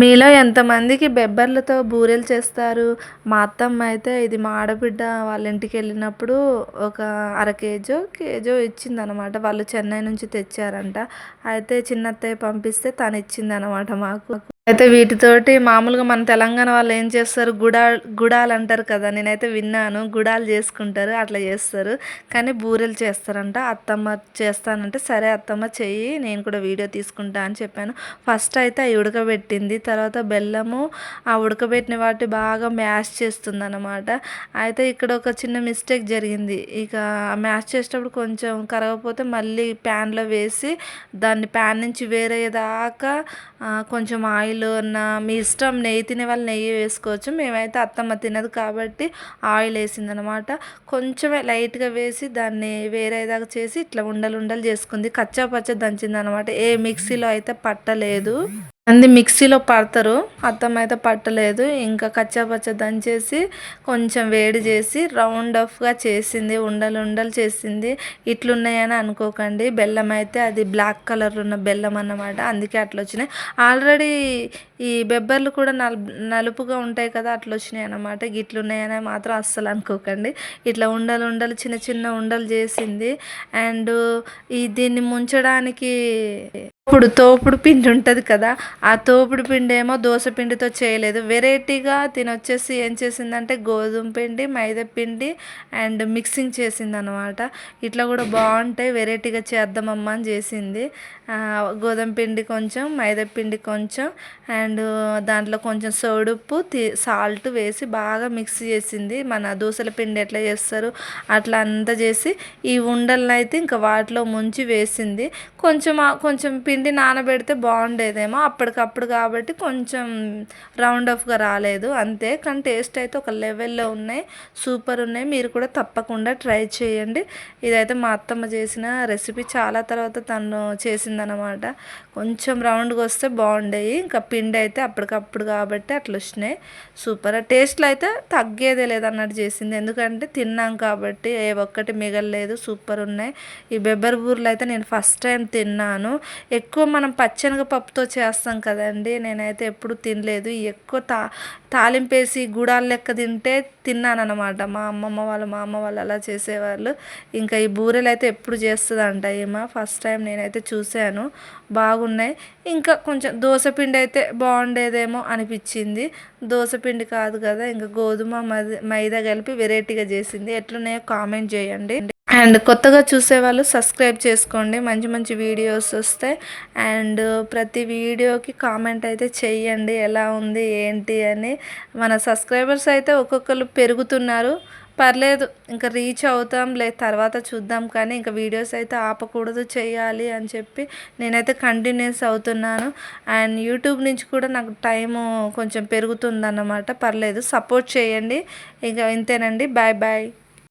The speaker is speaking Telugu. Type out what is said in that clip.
మీలో ఎంతమందికి బెబ్బర్లతో బూరెలు చేస్తారు? మా అత్తమ్మ అయితే ఇది మా ఆడబిడ్డ వాళ్ళ ఇంటికి వెళ్ళినప్పుడు ఒక అర కేజో కేజో ఇచ్చిందనమాట వాళ్ళు చెన్నై నుంచి తెచ్చారంట. అయితే చిన్నత్తయ్య పంపిస్తే తను ఇచ్చిందనమాట మాకు. అయితే వీటితోటి మామూలుగా మన తెలంగాణ వాళ్ళు ఏం చేస్తారు? గుడా గుడాలు అంటారు కదా నేనైతే విన్నాను. గుడాలు చేసుకుంటారు అట్లా చేస్తారు. కానీ బూరెలు చేస్తారంట. అత్తమ్మ చేస్తానంటే సరే అత్తమ్మ చెయ్యి నేను కూడా వీడియో తీసుకుంటా అని చెప్పాను. ఫస్ట్ అయితే అవి ఉడకబెట్టింది. తర్వాత బెల్లము ఆ ఉడకబెట్టిన వాటి బాగా మ్యాష్ చేస్తుంది అనమాట అయితే ఇక్కడ ఒక చిన్న మిస్టేక్ జరిగింది. ఇక మ్యాష్ చేసేటప్పుడు కొంచెం కరగకపోతే మళ్ళీ ప్యాన్లో వేసి దాన్ని ప్యాన్ నుంచి వేరే దాకా కొంచెం ఆయిల్ ఆయిల్ ఉన్న మీ ఇష్టం నెయ్యి తినే వాళ్ళు నెయ్యి వేసుకోవచ్చు. మేమైతే అత్తమ్మ తినదు కాబట్టి ఆయిల్ వేసింది అనమాట కొంచెమే లైట్గా వేసి దాన్ని వేరేదాకా చేసి ఇట్లా ఉండలు ఉండలు చేసుకుంది. కచ్చా పచ్చ దంచింది అనమాట ఏ మిక్సీలో అయితే పట్టలేదు. అంది మిక్సీలో పడతారు. అత్తమ్మ అయితే పట్టలేదు. ఇంకా కచ్చా పచ్చ దంచేసి కొంచెం వేడి చేసి రౌండ్ ఆఫ్గా చేసింది. ఉండలు ఉండలు చేసింది. ఇట్లున్నాయని అనుకోకండి. బెల్లం అయితే అది బ్లాక్ కలర్ ఉన్న బెల్లం అన్నమాట అందుకే అట్లా వచ్చినాయి ఆల్రెడీ ఈ బెబ్బర్లు కూడా నల్ నలుపుగా ఉంటాయి కదా అట్లా వచ్చినాయి అనమాట గిట్లున్నాయని మాత్రం అస్సలు అనుకోకండి. ఇట్లా ఉండలు ఉండలు చిన్న చిన్న ఉండలు చేసింది. అండ్ ఈ దీన్ని ముంచడానికి ఇప్పుడు తోపుడు పిండి ఉంటుంది కదా ఆ తోపుడు పిండి ఏమో దోశ పిండితో చేయలేదు. వెరైటీగా తినొచ్చేసి ఏం చేసిందంటే గోధుమ పిండి మైదా పిండి అండ్ మిక్సింగ్ చేసింది అనమాట ఇట్లా కూడా బాగుంటాయి వెరైటీగా చేద్దామమ్మా అని చేసింది. గోధుమ పిండి కొంచెం మైదా పిండి కొంచెం అండ్ అండ్ దాంట్లో కొంచెం సోడుప్పు సాల్ట్ వేసి బాగా మిక్స్ చేసింది. మన దోశల పిండి ఎట్లా చేస్తారు అట్లా అంతా చేసి ఈ ఉండలను అయితే ఇంకా వాటిలో ముంచి వేసింది. కొంచెం కొంచెం పిండి నానబెడితే బాగుండేదేమో అప్పటికప్పుడు కాబట్టి కొంచెం రౌండ్ ఆఫ్గా రాలేదు అంతే. కానీ టేస్ట్ అయితే ఒక లెవెల్లో ఉన్నాయి సూపర్ ఉన్నాయి. మీరు కూడా తప్పకుండా ట్రై చేయండి. ఇదైతే మా అత్తమ్మ చేసిన రెసిపీ. చాలా తర్వాత తను చేసిందనమాట కొంచెం రౌండ్గా వస్తే బాగుండేవి ఇంకా పిండి అయితే అప్పటికప్పుడు కాబట్టి అట్లా వచ్చినాయి. సూపర్ టేస్ట్లో అయితే తగ్గేదే లేదన్నట్టు చేసింది. ఎందుకంటే తిన్నాం కాబట్టి ఏ ఒక్కటి మిగలలేదు. సూపర్ ఉన్నాయి. ఈ బెబ్బర్ బూర్లు అయితే నేను ఫస్ట్ టైం తిన్నాను. ఎక్కువ మనం పచ్చనగపప్పుతో చేస్తాం కదండి. నేనైతే ఎప్పుడు తినలేదు. ఎక్కువ తా తాలింపేసి గుడాలు లెక్క తింటే తిన్నానమాట మా అమ్మమ్మ వాళ్ళు మా అమ్మ వాళ్ళు అలా చేసేవాళ్ళు. ఇంకా ఈ బూరెలు అయితే ఎప్పుడు చేస్తుందంట ఏమో. ఫస్ట్ టైం నేనైతే చూశాను. బాగున్నాయి. ఇంకా కొంచెం దోశపిండి అయితే బాగుండేదేమో అనిపించింది. దోశపిండి కాదు కదా ఇంకా గోధుమ మైదా కలిపి వెరైటీగా చేసింది. ఎట్లున్నాయో కామెంట్ చేయండి. అండ్ కొత్తగా చూసేవాళ్ళు సబ్స్క్రైబ్ చేసుకోండి. మంచి మంచి వీడియోస్ వస్తాయి అండ్ ప్రతి వీడియోకి కామెంట్ అయితే చెయ్యండి. ఎలా ఉంది ఏంటి అని మన సబ్స్క్రైబర్స్ అయితే ఒక్కొక్కరు పెరుగుతున్నారు. పర్లేదు ఇంకా రీచ్ అవుతాం లే తర్వాత చూద్దాం కానీ ఇంకా వీడియోస్ అయితే ఆపకూడదు చేయాలి అని చెప్పి నేనైతే కంటిన్యూస్ అవుతున్నాను. అండ్ యూట్యూబ్ నుంచి కూడా నాకు టైము కొంచెం పెరుగుతుందన్నమాట. పర్లేదు సపోర్ట్ చేయండి. ఇంకా ఇంతేనండి. Bye bye